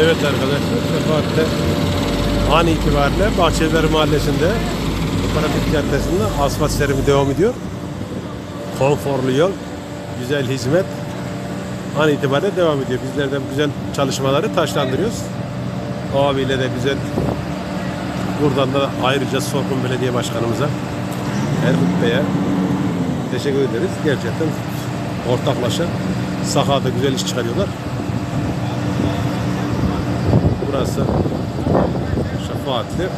Evet arkadaşlar, Sefahat'te an itibariyle Bahçeliler Mahallesi'nde Pratik Caddesi'nde asfalt serimi devam ediyor. Konforlu yol, güzel hizmet an itibariyle devam ediyor. Bizler de güzel çalışmaları taşlandırıyoruz. O abiyle de güzel buradan da ayrıca Sorgun Belediye Başkanımıza Erkut Bey'e teşekkür ederiz. Gerçekten ortaklaşa sahada güzel iş çıkarıyorlar. Burası Şefaatli.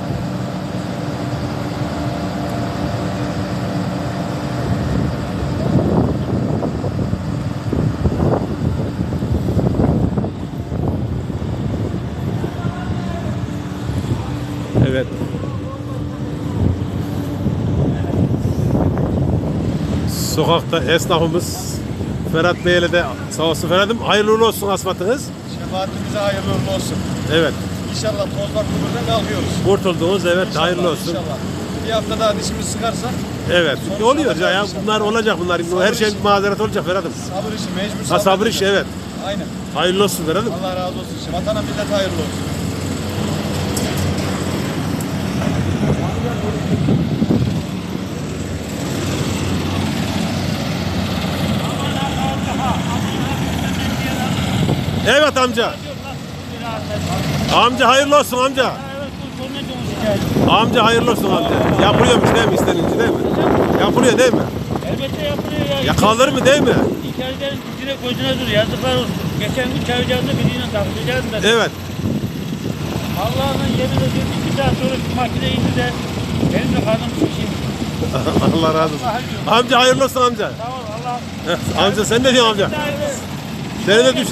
Evet. Sokakta esnafımız Ferhat Bey'le de sağ olsun Ferhat'ım hayırlı olsun asfaltınız. Şefaatimize hayırlı uğurlu olsun. Evet. İnşallah tozlar kuburdan kalkıyoruz. Kurtuldunuz evet İnşallah, hayırlı olsun. İnşallah. Bir hafta daha dişimiz sıkarsa Evet. Sonuç Oluyor ya, alacağız bunlar olacak bunlar. Her şey bir mazeret olacak Ferhat'ım. sabır işi mecbur Ha sabır iş edeceğiz. evet. Aynen. Hayırlı olsun Ferhat'ım. Allah razı olsun. Vatana millet hayırlı olsun. Evet amca. Amca hayırlı olsun amca. Amca hayırlı olsun amca. Yapılıyormuş değil mi istenince değil mi? Yapılıyor değil mi? Elbette yapılıyor ya. Ya kalır mı değil mi? İçeriden direkt gözüne dur. Yazıklar olsun. Geçen gün çayacağında birine takılacağım da. Evet. Allah'ın yemin ediyorum iki saat sonra şu makine indi de benim de karnım şişim. Allah razı olsun. Amca hayırlı olsun amca. Ol Allah. Amca sen ne diyorsun amca? Seni de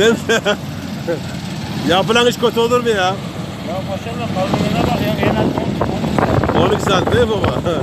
düş. Sen Yapılan iş kötü olur mu ya? Ya maşallah kaldırına bak ya en az 10 12 saat değil mi baba?